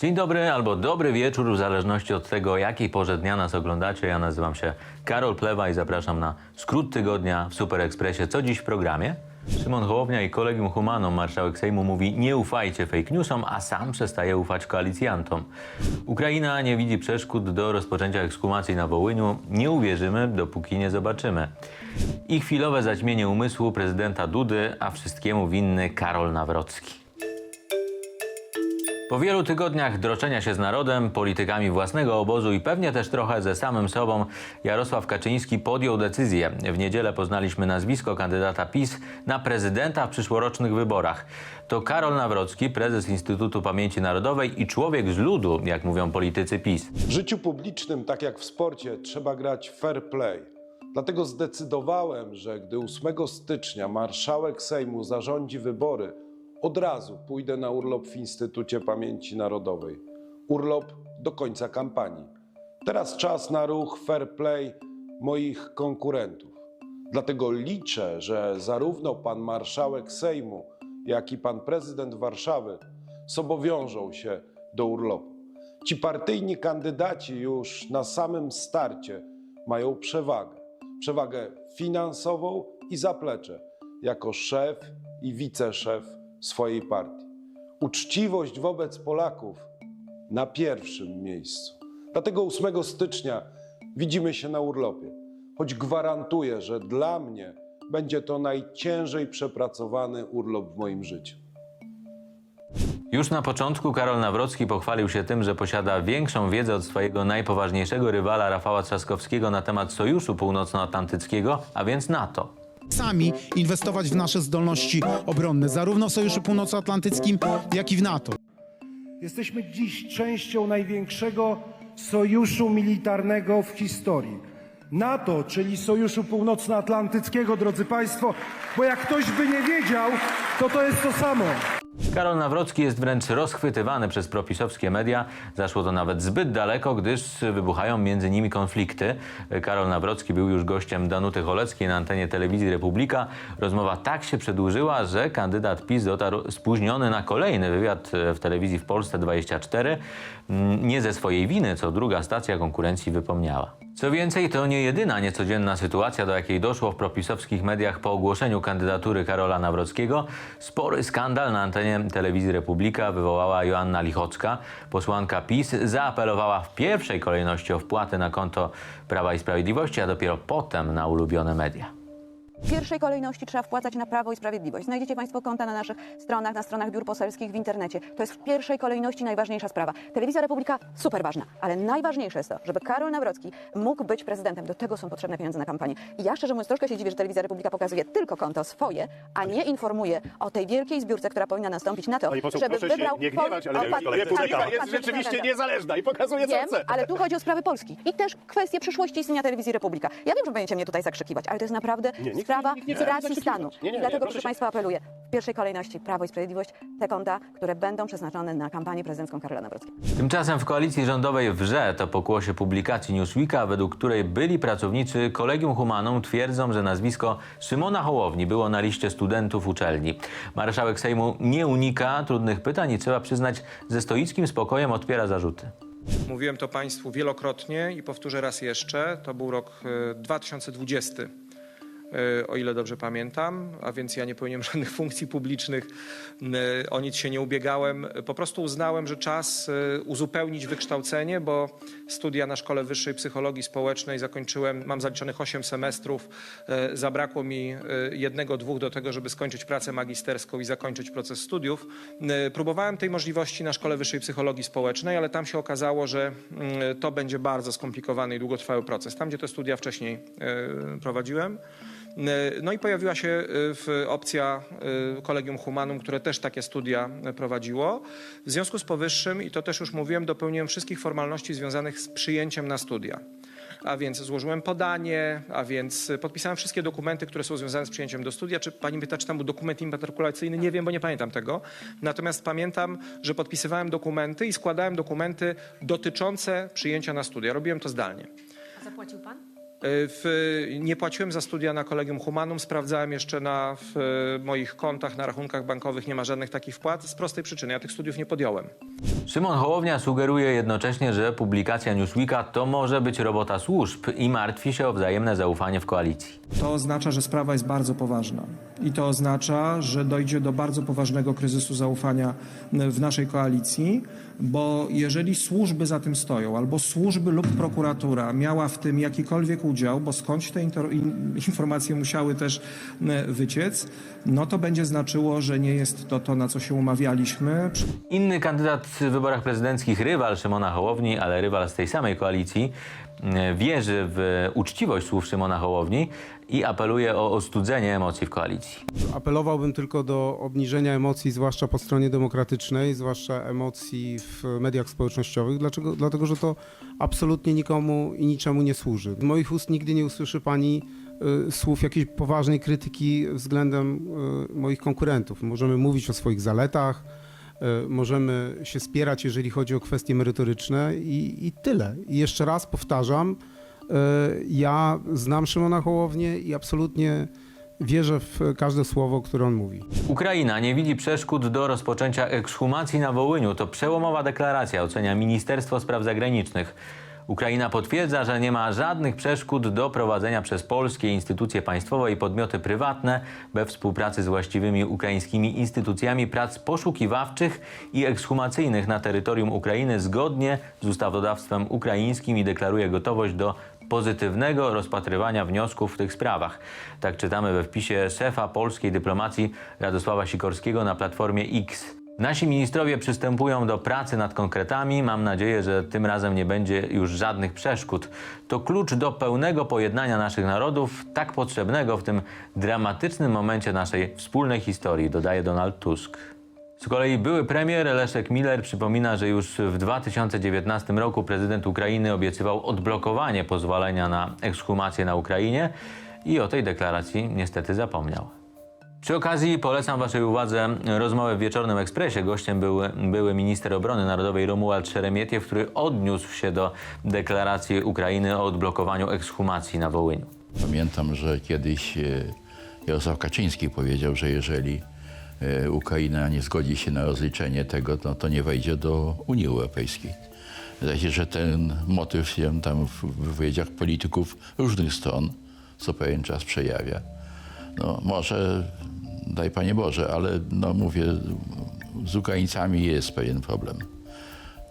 Dzień dobry albo dobry wieczór, w zależności od tego, jakiej porze dnia nas oglądacie. Ja nazywam się Karol Plewa i zapraszam na skrót tygodnia w Super Expressie. Co dziś w programie? Szymon Hołownia i Kolegium Humanum, marszałek Sejmu, mówi nie ufajcie fake newsom, a sam przestaje ufać koalicjantom. Ukraina nie widzi przeszkód do rozpoczęcia ekskumacji na Wołyniu. Nie uwierzymy, dopóki nie zobaczymy. I chwilowe zaćmienie umysłu prezydenta Dudy, a wszystkiemu winny Karol Nawrocki. Po wielu tygodniach droczenia się z narodem, politykami własnego obozu i pewnie też trochę ze samym sobą, Jarosław Kaczyński podjął decyzję. W niedzielę poznaliśmy nazwisko kandydata PiS na prezydenta w przyszłorocznych wyborach. To Karol Nawrocki, prezes Instytutu Pamięci Narodowej i człowiek z ludu, jak mówią politycy PiS. W życiu publicznym, tak jak w sporcie, trzeba grać fair play. Dlatego zdecydowałem, że gdy 8 stycznia marszałek Sejmu zarządzi wybory, od razu pójdę na urlop w Instytucie Pamięci Narodowej. Urlop do końca kampanii. Teraz czas na ruch fair play moich konkurentów. Dlatego liczę, że zarówno pan marszałek Sejmu, jak i pan prezydent Warszawy zobowiążą się do urlopu. Ci partyjni kandydaci już na samym starcie mają przewagę. Przewagę finansową i zaplecze jako szef i wiceszef swojej partii. Uczciwość wobec Polaków na pierwszym miejscu. Dlatego 8 stycznia widzimy się na urlopie, choć gwarantuję, że dla mnie będzie to najciężej przepracowany urlop w moim życiu. Już na początku Karol Nawrocki pochwalił się tym, że posiada większą wiedzę od swojego najpoważniejszego rywala Rafała Trzaskowskiego na temat Sojuszu Północnoatlantyckiego, a więc NATO. Sami inwestować w nasze zdolności obronne, zarówno w Sojuszu Północnoatlantyckim, jak i w NATO. Jesteśmy dziś częścią największego sojuszu militarnego w historii. NATO, czyli Sojuszu Północnoatlantyckiego, drodzy Państwo, bo jak ktoś by nie wiedział, to to jest to samo. Karol Nawrocki jest wręcz rozchwytywany przez propisowskie media. Zaszło to nawet zbyt daleko, gdyż wybuchają między nimi konflikty. Karol Nawrocki był już gościem Danuty Choleckiej na antenie telewizji Republika. Rozmowa tak się przedłużyła, że kandydat PiS dotarł spóźniony na kolejny wywiad w telewizji w Polsce 24. Mm, Nie ze swojej winy, co druga stacja konkurencji wypomniała. Co więcej, to nie jedyna niecodzienna sytuacja, do jakiej doszło w propisowskich mediach po ogłoszeniu kandydatury Karola Nawrockiego. Spory skandal na antenie telewizji Republika wywołała Joanna Lichocka. Posłanka PiS zaapelowała w pierwszej kolejności o wpłaty na konto Prawa i Sprawiedliwości, a dopiero potem na ulubione media. W pierwszej kolejności trzeba wpłacać na Prawo i Sprawiedliwość. Znajdziecie Państwo konta na naszych stronach, na stronach biur poselskich w internecie. To jest w pierwszej kolejności najważniejsza sprawa. Telewizja Republika super ważna, ale najważniejsze jest to, żeby Karol Nawrocki mógł być prezydentem. Do tego są potrzebne pieniądze na kampanię. I ja szczerze mówiąc troszkę się dziwię, że Telewizja Republika pokazuje tylko konto swoje, a nie informuje o tej wielkiej zbiórce, która powinna nastąpić na to, Pani poseł, żeby proszę się wybrał... nie gniewać, ale pan- Republika pan- jest pan- rzeczywiście niezależna i pokazuje co Wiem, chce. ale tu chodzi o sprawy Polski i też kwestię przyszłości istnienia telewizji Republika. Ja wiem, że będziecie mnie tutaj zakrzykiwać, ale to jest naprawdę Nie, sprawa nie z racji stanu. Nie, nie, nie, Dlatego, proszę proszę Państwa, apeluję w pierwszej kolejności Prawo i Sprawiedliwość, te konta, które będą przeznaczone na kampanię prezydencką Karola Nawrockiego. Tymczasem w koalicji rządowej wrze to pokłosie publikacji Newsweeka, według której byli pracownicy Kolegium Humanum twierdzą, że nazwisko Szymona Hołowni było na liście studentów uczelni. Marszałek Sejmu nie unika trudnych pytań i trzeba przyznać, ze stoickim spokojem odpiera zarzuty. Mówiłem to Państwu wielokrotnie i powtórzę raz jeszcze. To był rok e, 2020, e, o ile dobrze pamiętam, a więc ja nie pełniłem żadnych funkcji publicznych, e, o nic się nie ubiegałem. Po prostu uznałem, że czas e, uzupełnić wykształcenie, bo studia na Szkole Wyższej Psychologii Społecznej zakończyłem, mam zaliczonych 8 semestrów. E, Zabrakło mi e, jednego, dwóch do tego, żeby skończyć pracę magisterską i zakończyć proces studiów. E, Próbowałem tej możliwości na Szkole Wyższej Psychologii Społecznej, ale tam się okazało, że mm, to będzie bardzo skomplikowany i długotrwały proces. Tam, gdzie te studia wcześniej e, prowadziłem. E, No i pojawiła się e, opcja e, Kolegium Humanum, które też takie studia e, prowadziło. W związku z powyższym, i to też już mówiłem, dopełniłem wszystkich formalności związanych z przyjęciem na studia. A więc złożyłem podanie, a więc podpisałem wszystkie dokumenty, które są związane z przyjęciem do studia. Czy pani pyta, czy tam był dokument immatrykulacyjny? Nie wiem, bo nie pamiętam tego. Natomiast pamiętam, że podpisywałem dokumenty i składałem dokumenty dotyczące przyjęcia na studia. Robiłem to zdalnie. A zapłacił pan? W, nie płaciłem za studia na Kolegium Humanum, sprawdzałem jeszcze na w, moich kontach, na rachunkach bankowych, nie ma żadnych takich wpłat z prostej przyczyny, ja tych studiów nie podjąłem. Szymon Hołownia sugeruje jednocześnie, że publikacja Newsweeka to może być robota służb i martwi się o wzajemne zaufanie w koalicji. To oznacza, że sprawa jest bardzo poważna. I to oznacza, że dojdzie do bardzo poważnego kryzysu zaufania w naszej koalicji, bo jeżeli służby za tym stoją, albo służby lub prokuratura miała w tym jakikolwiek udział, bo skądś te informacje musiały też e, wyciec, no to będzie znaczyło, że nie jest to to, na co się umawialiśmy. Inny kandydat w wyborach prezydenckich, rywal Szymona Hołowni, ale rywal z tej samej koalicji, wierzy w uczciwość słów Szymona Hołowni i apeluje o ostudzenie emocji w koalicji. Apelowałbym tylko do obniżenia emocji, zwłaszcza po stronie demokratycznej, zwłaszcza emocji w mediach społecznościowych, Dlaczego? dlatego że to absolutnie nikomu i niczemu nie służy. Z moich ust nigdy nie usłyszy pani y, słów jakiejś poważnej krytyki względem y, moich konkurentów. Możemy mówić o swoich zaletach, możemy się spierać, jeżeli chodzi o kwestie merytoryczne i, i tyle. I jeszcze raz powtarzam, y, ja znam Szymona Hołownię i absolutnie wierzę w każde słowo, które on mówi. Ukraina nie widzi przeszkód do rozpoczęcia ekshumacji na Wołyniu. To przełomowa deklaracja, ocenia Ministerstwo Spraw Zagranicznych. Ukraina potwierdza, że nie ma żadnych przeszkód do prowadzenia przez polskie instytucje państwowe i podmioty prywatne we współpracy z właściwymi ukraińskimi instytucjami prac poszukiwawczych i ekshumacyjnych na terytorium Ukrainy zgodnie z ustawodawstwem ukraińskim i deklaruje gotowość do pozytywnego rozpatrywania wniosków w tych sprawach. Tak czytamy we wpisie szefa polskiej dyplomacji Radosława Sikorskiego na platformie X. Nasi ministrowie przystępują do pracy nad konkretami. Mam nadzieję, że tym razem nie będzie już żadnych przeszkód. To klucz do pełnego pojednania naszych narodów, tak potrzebnego w tym dramatycznym momencie naszej wspólnej historii, dodaje Donald Tusk. Z kolei były premier Leszek Miller przypomina, że już w 2019 roku prezydent Ukrainy obiecywał odblokowanie pozwolenia na ekshumację na Ukrainie i o tej deklaracji niestety zapomniał. Przy okazji polecam Waszej uwadze rozmowę w Wieczornym Ekspresie. Gościem był były minister obrony narodowej Romuald Szeremietiew, który odniósł się do deklaracji Ukrainy o odblokowaniu ekshumacji na Wołyniu. Pamiętam, że kiedyś e, Jarosław Kaczyński powiedział, że jeżeli e, Ukraina nie zgodzi się na rozliczenie tego, no to nie wejdzie do Unii Europejskiej. Wydaje się, że ten motyw się tam w wypowiedziach polityków różnych stron co pewien czas przejawia. No może, daj Panie Boże, ale no mówię, z Ukraińcami jest pewien problem.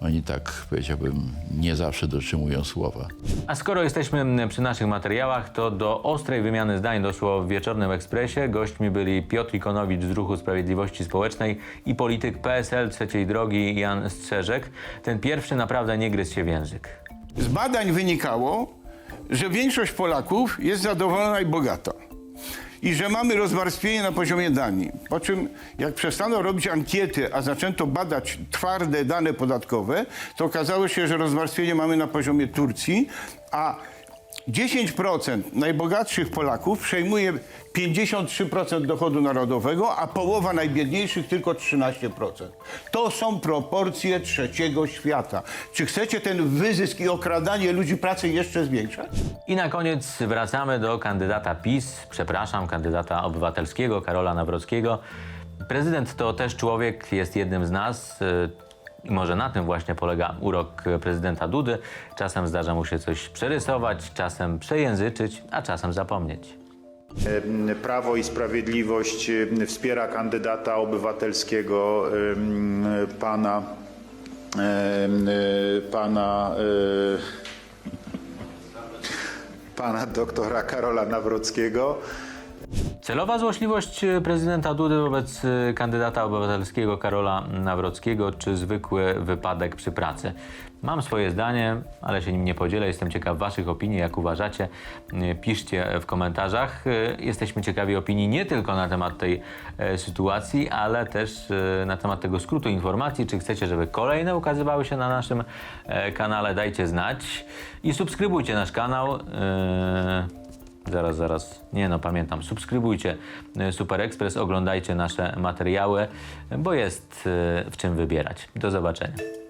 Oni tak, powiedziałbym, nie zawsze dotrzymują słowa. A skoro jesteśmy przy naszych materiałach, to do ostrej wymiany zdań doszło w Wieczornym Ekspresie. Gośćmi byli Piotr Ikonowicz z Ruchu Sprawiedliwości Społecznej i polityk PSL Trzeciej Drogi Jan Strzeżek. Ten pierwszy naprawdę nie gryzł się w język. Z badań wynikało, że większość Polaków jest zadowolona i bogata. I że mamy rozwarstwienie na poziomie Danii. Po czym, jak przestano robić ankiety, a zaczęto badać twarde dane podatkowe, to okazało się, że rozwarstwienie mamy na poziomie Turcji, a 10% najbogatszych Polaków przejmuje 53% dochodu narodowego, a połowa najbiedniejszych tylko 13%. To są proporcje trzeciego świata. Czy chcecie ten wyzysk i okradanie ludzi pracy jeszcze zwiększać? I na koniec wracamy do kandydata PiS, przepraszam, kandydata obywatelskiego Karola Nawrockiego. Prezydent to też człowiek, jest jednym z nas. I może na tym właśnie polega urok prezydenta Dudy. Czasem zdarza mu się coś przerysować, czasem przejęzyczyć, a czasem zapomnieć. Prawo i Sprawiedliwość wspiera kandydata obywatelskiego pana, y, pana, y, pana doktora Karola Nawrockiego. Celowa złośliwość e, prezydenta Dudy wobec e, kandydata obywatelskiego Karola Nawrockiego, czy zwykły wypadek przy pracy? Mam swoje zdanie, ale się nim nie podzielę. Jestem ciekaw Waszych opinii, jak uważacie. E, Piszcie w komentarzach. Jesteśmy ciekawi opinii nie tylko na temat tej e, sytuacji, ale też e, na temat tego skrótu informacji. Czy chcecie, żeby kolejne ukazywały się na naszym e, kanale? Dajcie znać i subskrybujcie nasz kanał. E, Zaraz, zaraz. Nie no, pamiętam. Subskrybujcie y, Super Express, oglądajcie nasze materiały, bo jest y, w czym wybierać. Do zobaczenia.